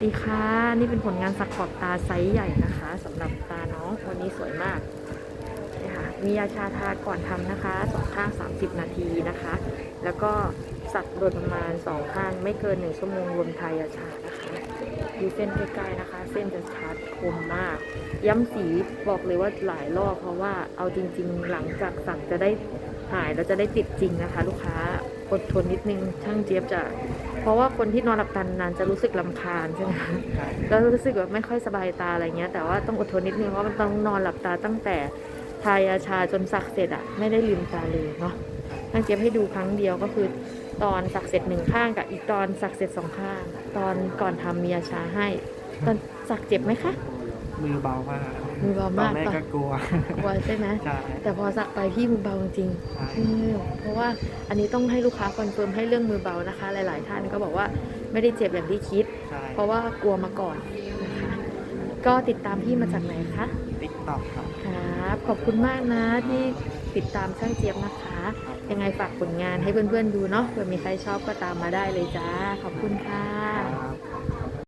สวัสดีค่ะ นี่เป็นผลงานสักขอบตาไซส์ใหญ่นะคะสำหรับตาน้องวันนี้สวยมากนี่ค่ะมียาชาทาก่อนทำนะคะสองข้าง 30 นาทีนะคะ แล้วก็สักโดยประมาณ2ข้างไม่เกิน1ชั่วโมงรวมทายาชานะคะดูเส้นใกล้ๆนะคะ เส้นจะชัดคมมาก ย้ำสีบอกเลยว่าหลายรอบเพราะว่าเอาจริง ๆ หลังจากสั่งจะได้หายแล้วจะได้ติดจริงนะคะ ลูกค้า อดทนนิดนึงช่างเจี๊ยบจะ เพราะว่าคนที่นอนหลับตานานจะรู้สึกลำคาญใช่ไหมคะแล้วรู้สึกแบบไม่ค่อยสบายตาอะไรเงี้ยแต่ว่าต้องอดทนนิดนึงเพราะมันต้องนอนหลับตาตั้งแต่ทายาชาจนสักเสร็จอะไม่ได้ลืมตาเลยเนาะตั้งเจี๊ยบให้ดูครั้งเดียวก็คือ ตอนสักเสร็จหนึ่งข้างกับอีกตอนสักเสร็จสองข้าง ตอนก่อนทำมียาชาให้ ตอนสักเจ็บไหมคะมือเบามาก มือเบามากตอนแรกปะก็กลัว กลัวใช่ไหมใช่ แต่พอสักไปพี่มือเบาจริงใช่อืมเพราะว่าอันนี้ต้องให้ลูกค้าคอนเฟิร์มให้เรื่องมือเบานะคะ หลาย ๆ ท่านก็บอกว่าไม่ได้เจ็บอย่างที่คิด ใช่เพราะว่ากลัวมาก่อนนะคะ ก็ติดตามพี่มาจากไหนคะติ๊กต็อกครับ ครับขอบคุณมากนะที่ติดตามช่างเจี๊ยบนะคะ ยังไงฝากผลงานให้เพื่อน ๆ ดูเนาะเผื่อมีใครชอบก็ตามมาได้เลยจ้า ขอบคุณค่ะ ครับ